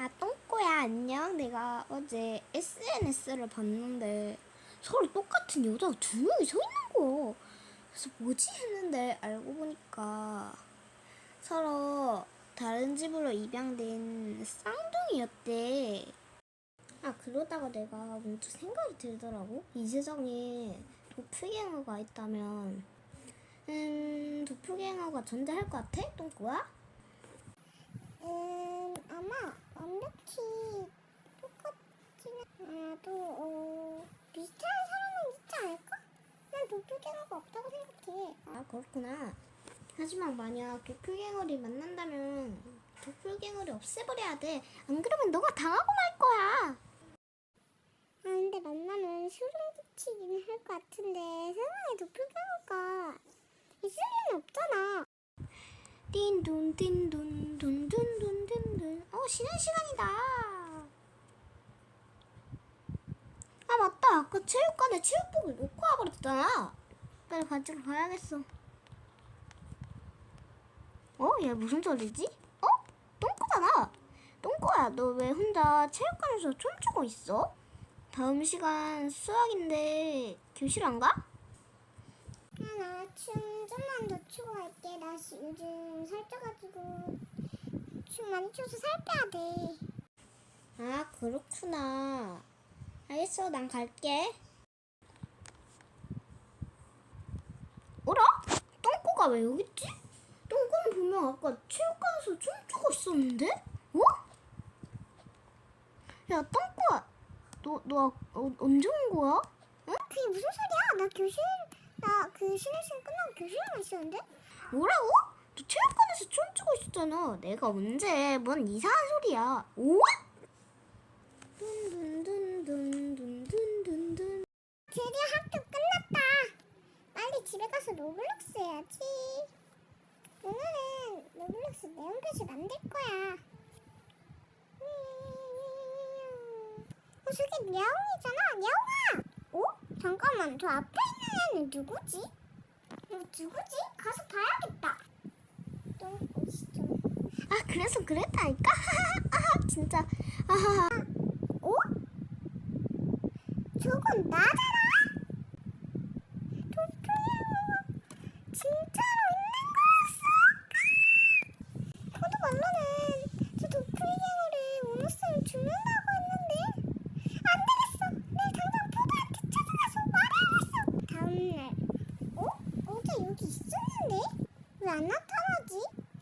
아, 똥꼬야, 안녕. 내가 어제 SNS를 봤는데 서로 똑같은 여자가 두 명이 서 있는 거. 그래서 뭐지 했는데 알고 보니까 서로 다른 집으로 입양된 쌍둥이였대. 아, 그러다가 내가 문득 생각이 들더라고. 이 세상에 도플갱어가 있다면, 음, 도플갱어가 존재할 것 같아? 똥꼬야? 음, 아마 완벽히 똑같지는 않아도 어, 비슷한 사람은 있지 않을까? 난 도플갱어가 없다고 생각해. 아 그렇구나. 하지만 만약 도플갱어를 만난다면 도플갱어를 없애버려야 돼. 안 그러면 너가 당하고 말 거야. 아 근데 만나면 소름 끼치긴 할 것 같은데 세상에 도플갱어가 있을 리는 없잖아. 돈돈돈돈돈. 어 쉬는 시간이다. 아 맞다. 아까 체육관에 체육복을 놓고 와버렸잖아. 빨리 가지러 가야겠어. 어? 얘 무슨 소리지? 어? 똥꼬잖아. 똥꼬야, 너 왜 혼자 체육관에서 춤추고 있어? 다음 시간 수학인데 교실 안 가? 나춤 좀만 더 추고 갈게. 나 시- 요즘 살쪄가지고 춤 많이 춰서 살 빼야 돼. 아, 그렇구나. 알겠어, 난 갈게. 어라? 똥꼬가 왜 여기 있지? 똥꼬는 분명 아까 체육관에서 춤추고 있었는데? 어? 야, 똥꼬야. 너, 너 어, 언제 온 거야? 응? 그게 무슨 소리야? 나 교실 나그 시간 끝나고 교실에만 있었는데? 뭐라고? 너 체육관에서 춤추고 있었잖아. 내가 언제? 뭔 이상한 소리야. 오? 둔둔둔둔둔둔둔둔. 드디어 학교 끝났다. 빨리 집에 가서 로블록스 해야지. 오늘은 로블록스 내용 표시 만들 거야. 어, 저게 냐옹이잖아. 냐옹아! 어? 잠깐만, 저 앞에 있는 애는 누구지? 어, 누구지? 가서 봐야겠다. 아 그래서 그랬다니까? 아 진짜 아하 어? 저건 나잖아? 도플갱어가 진짜로 있는 거였어? 저도 말로는 저 도플갱어를 원했으면 죽는다고 했는데 안 되겠어 내일 당장 포도한테 찾아가서 말해야겠어 다음날 어? 어제 여기 있었는데? 왜 안 나타나지?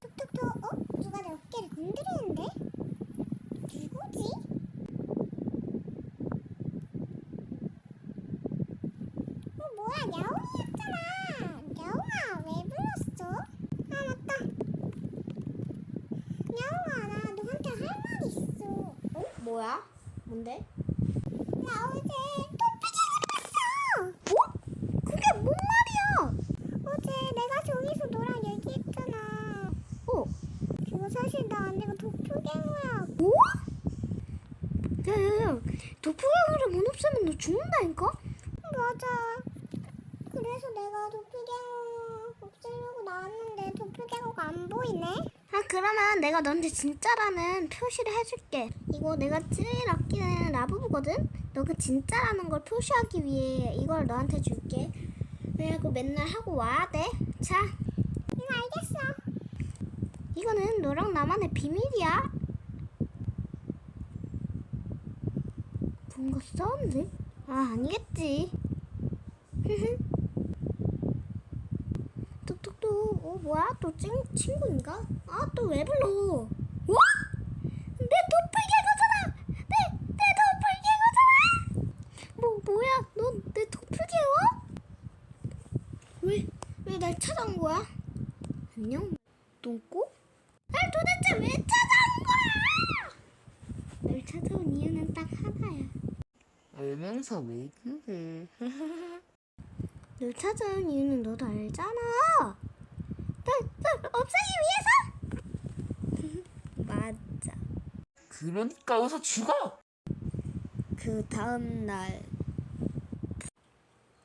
톡톡톡 어? 누가 내 어깨를 건드리는데? 누구지? 어 뭐야 야옹이였잖아 야옹아 왜 불렀어? 아 맞다 야옹아 나 너한테 할 말이 있어 어 뭐야? 뭔데? 나 어제? 어제 어 사실 나 뭐? 야야야 도플갱어를 못 없애면 너 죽는다니까? 맞아 그래서 내가 도플갱어 없애려고 나왔는데 도플갱어가 안 보이네 아 그러면 내가 너한테 진짜라는 표시를 해줄게 이거 내가 제일 아끼는 라부부거든? 너그 진짜라는 걸 표시하기 위해 이걸 너한테 줄게 그리고 맨날 하고 와야 돼 자 응 알겠어 이거는 너랑 나만의 비밀이야. 뭔가 싸운데? 아, 아니겠지. 어, 뭐야? 또 친, 친구인가? 아, 또 왜 불러? 와? 내 도플갱어잖아! 내, 내 도플갱어잖아! 뭐, 뭐야? 넌 내 도플갱어? 왜, 왜 날 찾아온 거야? 안녕? 똥꼬? 날 도대체 왜 찾아온 거야? 널 찾아온 이유는 딱 하나야. 알면서 왜 그래? 널 찾아온 이유는 너도 알잖아. 없애기 위해서? 맞아. 그러니까 어서 죽어! 그 다음 날.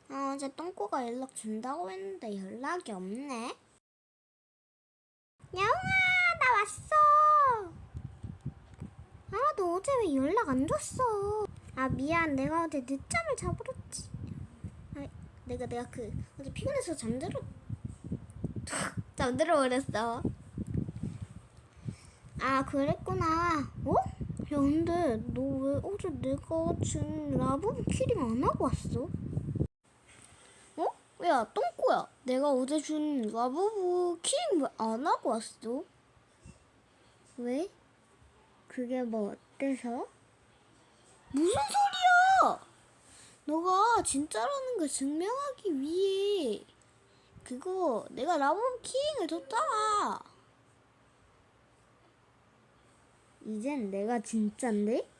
아, 어제 똥꼬가 연락 준다고 했는데 연락이 없네. 야옹아, 나 왔어. 아, 너 어제 왜 연락 안 줬어? 아 미안 내가 어제 늦잠을 자버렸지. 아, 내가 내가 그 어제 피곤해서 잠들어 잠들어 버렸어. 아 그랬구나. 어? 야 근데 너 왜 어제 내가 준 라붐 키링 안 하고 왔어? 어? 야 똥꼬야. 내가 어제 준 라부부 키링 왜 안 하고 왔어? 왜? 그게 뭐 어때서? 무슨 소리야? 너가 진짜라는 걸 증명하기 위해 그거 내가 라붐 키링을 줬잖아. 이젠 내가 진짠데?